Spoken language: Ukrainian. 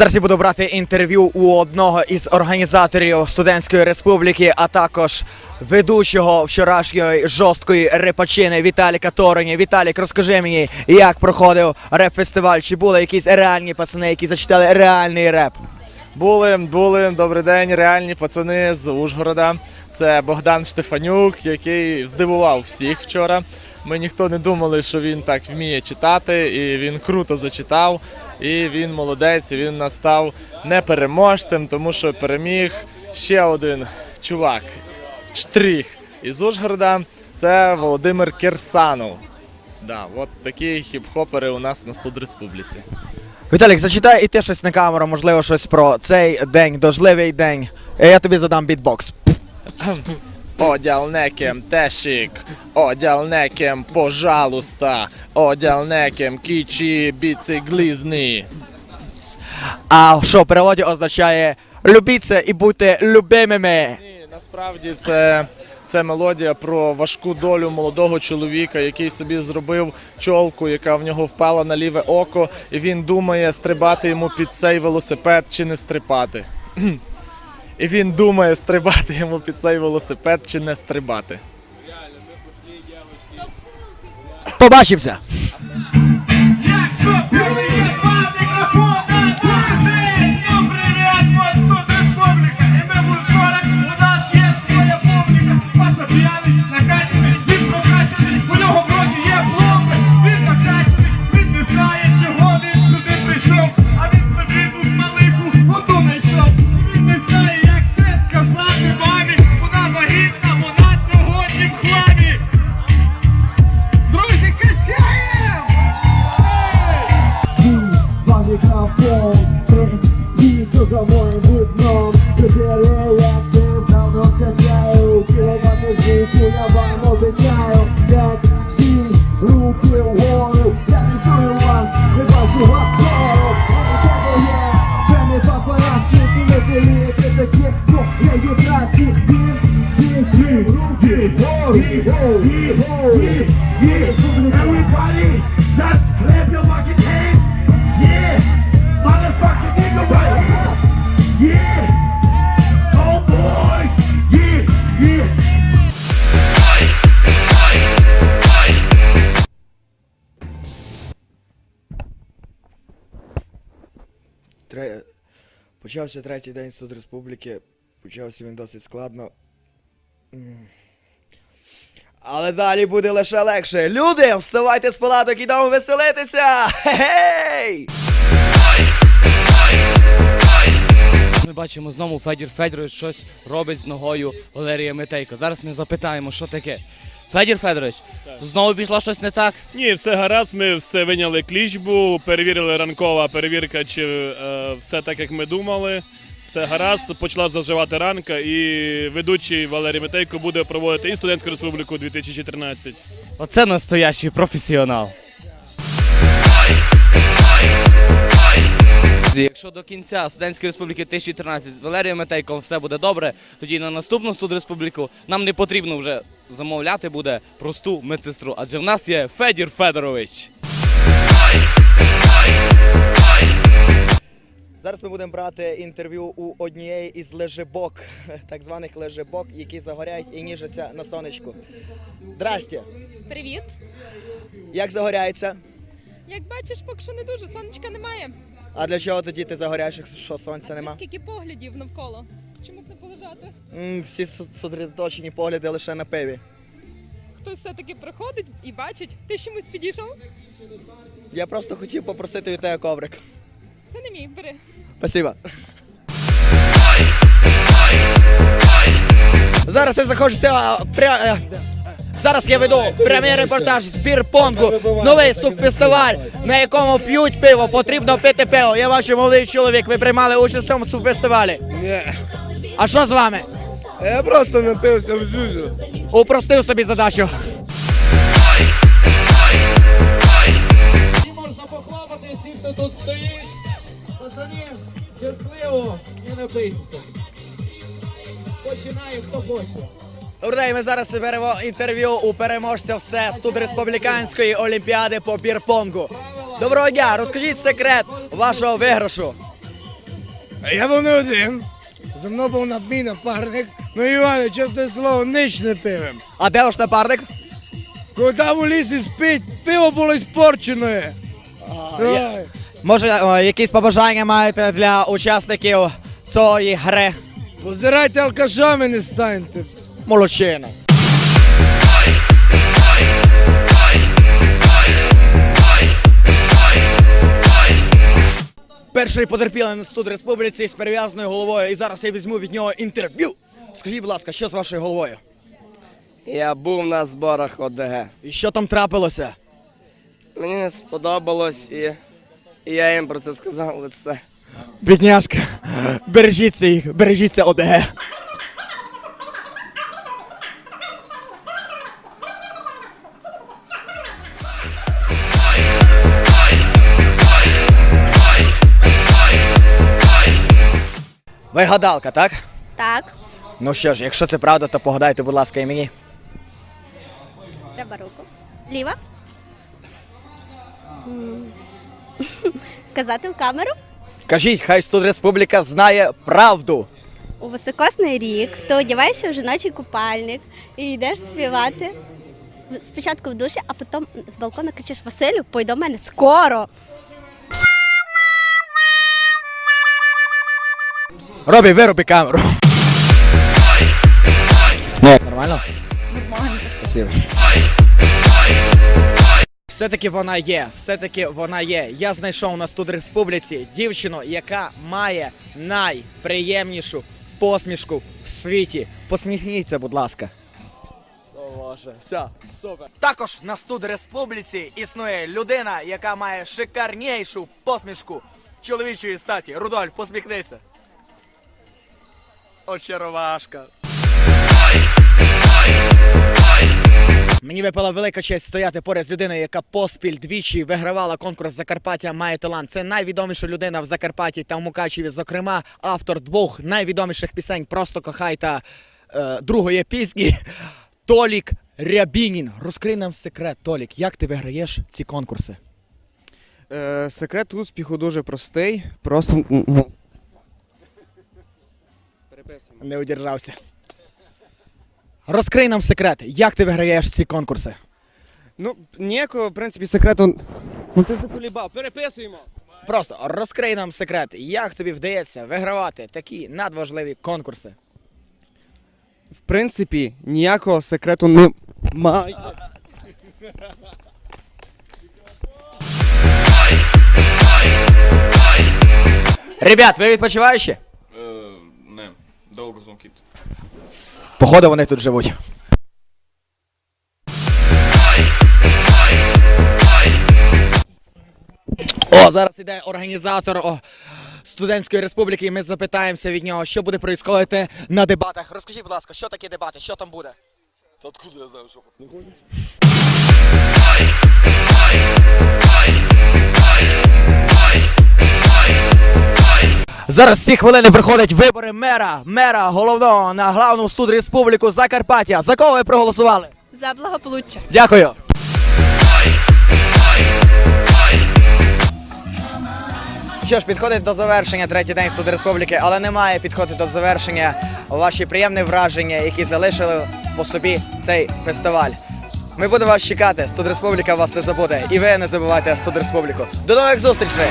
Зараз я буду брати інтерв'ю у одного із організаторів студентської республіки, а також ведучого вчорашньої жорсткої репачини Віталіка Тороні. Віталік, розкажи мені, як проходив реп-фестиваль? Чи були якісь реальні пацани, які зачитали реальний реп? Були, були, добрий день, реальні пацани з Ужгорода. Це Богдан Штефанюк, який здивував всіх вчора. Ми ніхто не думали, що він так вміє читати, і він круто зачитав. І він молодець, і він нас став не переможцем, тому що переміг ще один чувак, штрих із Ужгорода. Це Володимир Кирсанов. Да, от такі хіп-хопери у нас на студреспубліці. Віталік, зачитай і ти щось на камеру, можливо, щось про цей день, дождливий день. Я тобі задам бітбокс. Одял некем тешик, одял некем, пожалуйста, одял некем кічі біциклізні. А що в переводі означає любіться і будьте любимими. Ні, насправді це, це мелодія про важку долю молодого чоловіка, який собі зробив чолку, яка в нього впала на ліве око, і він думає, стрибати йому під цей велосипед чи не стрибати. І він думає, стрибати йому під цей велосипед чи не стрибати. Побачимося! Якщо це є два Вгору, вгору, Everybody, just clap your fucking hands. Yeah, motherfucking nigga right here. Yeah, oh boys. Yeah, yeah. Тре... Почався третій день суд республіки. Почався він досить складно. Але далі буде лише легше. Люди, вставайте з палаток, ідемо веселитися! Хе-хей! Ми бачимо знову Федір Федорович щось робить з ногою Валерія Митейко. Зараз ми запитаємо, що таке. Федір Федорович, знову пішло щось не так? Ні, все гаразд. Ми все виняли клічбу, перевірили ранкова перевірка, чи е, все так, як ми думали. Все гаразд, почала заживати ранка, і ведучий Валерій Метейко буде проводити і студентську республіку 2014. Оце настоящий професіонал. Якщо до кінця студентської республіки 2013 з Валерієм Метейком все буде добре, тоді на наступну студреспубліку нам не потрібно вже замовляти буде просту медсестру, адже в нас є Федір Федорович. Зараз ми будемо брати інтерв'ю у однієї із лежебок, так званих лежебок, які загоряють і ніжаться на сонечку. Здрасте! Привіт! Як загоряється? Як бачиш, поки що не дуже, сонечка немає. А для чого тоді ти загоряєш, якщо сонця нема? Скільки поглядів навколо. Чому б не полежати? М, Всі сосредоточені погляди лише на пиві. Хтось все-таки приходить і бачить. Ти з чимось підійшов? Я просто хотів попросити від тебе коврик. Це не мій, бери. Спасибо. Зараз я знаходжуся пря... е, Зараз я веду прямий репортаж з бірпонгу. Новий субфестиваль, на якому п'ють пиво. Потрібно пити пиво. Я бачу молодий чоловік. Ви приймали участь в цьому субфестивалі. Ні, А що з вами? я просто напився в жужу. Упростив собі задачу. Можна похлопати хто тут стоїть. Щасливо і напийтеся. Починає хто хоче. Добрий ми зараз беремо інтерв'ю у переможця все студреспубліканської олімпіади по бірпонгу. Доброго дня, розкажіть секрет вашого виграшу. Я був не один. За мною був на мій напарник. Ну, Іване, чесне слово, ніч не пивем. А де ваш напарник? Коли там у лісі спить, пиво було Може, о, якісь побажання маєте для учасників цієї гри? Поздирайте алкашами не станьте. Молодчина. Перший потерпілий на студ республіці з перев'язаною головою. І зараз я візьму від нього інтерв'ю. Скажіть, будь ласка, що з вашою головою? Я був на зборах ОДГ. І що там трапилося? Мені не сподобалось і, і я їм про це сказав лице. Бідняшка, бережіться їх, бережіться ОДГ. Ви гадалка, так? Так, Ну що ж, якщо це правда, то погадайте, будь ласка, і мені. треба руку. Ліва. Казати в камеру. Кажіть, хай студ республіка знає правду. У високосний рік ти одягаєшся в жіночий купальник і йдеш співати. Спочатку в душі, а потім з балкона кричиш Василю, пой до мене скоро. Робі, вироби камеру. Ну, нормально? Нормально. Спасибо. Все-таки вона є, все-таки вона є. Я знайшов на студ республіці дівчину, яка має найприємнішу посмішку в світі. Посміхніться, будь ласка. О Боже, все, супер. Також на студ республіці існує людина, яка має шикарнішу посмішку чоловічої статі. Рудольф, посміхнися. Очаровашка. Мені випала велика честь стояти поряд з людиною, яка поспіль двічі вигравала конкурс Закарпаття має талант. Це найвідоміша людина в Закарпатті та в Мукачеві. Зокрема, автор двох найвідоміших пісень Просто кохай та е, другої пісні Толік Рябінін. Розкрий нам секрет, Толік, як ти виграєш ці конкурси? Е, секрет успіху дуже простий. Просто переписуємо. Не удержався. Розкрий нам секрет, як ти виграєш ці конкурси? Ну, ніякого, в принципі, секрету. Ну ти заколібав, переписуємо. Просто розкрий нам секрет, як тобі вдається вигравати такі надважливі конкурси. В принципі, ніякого секрету немає. Ребят, ви відпочиваючі? Не, довго зумкіт. Походу вони тут живуть. О, зараз іде організатор о, студентської республіки, і ми запитаємося від нього, що буде происходити на дебатах. Розкажіть, будь ласка, що таке дебати, що там буде? Та откуда я знаю, що не Зараз ці хвилини приходять вибори мера, мера головного на главну студ республіку Закарпаття. За кого ви проголосували? За благополуччя. Дякую. Що ж, підходить до завершення третій день Студ Республіки, але немає підходити до завершення ваші приємні враження, які залишили по собі цей фестиваль. Ми будемо вас чекати. Студ Республіка вас не забуде. І ви не забувайте Студ Республіку. До нових зустрічей!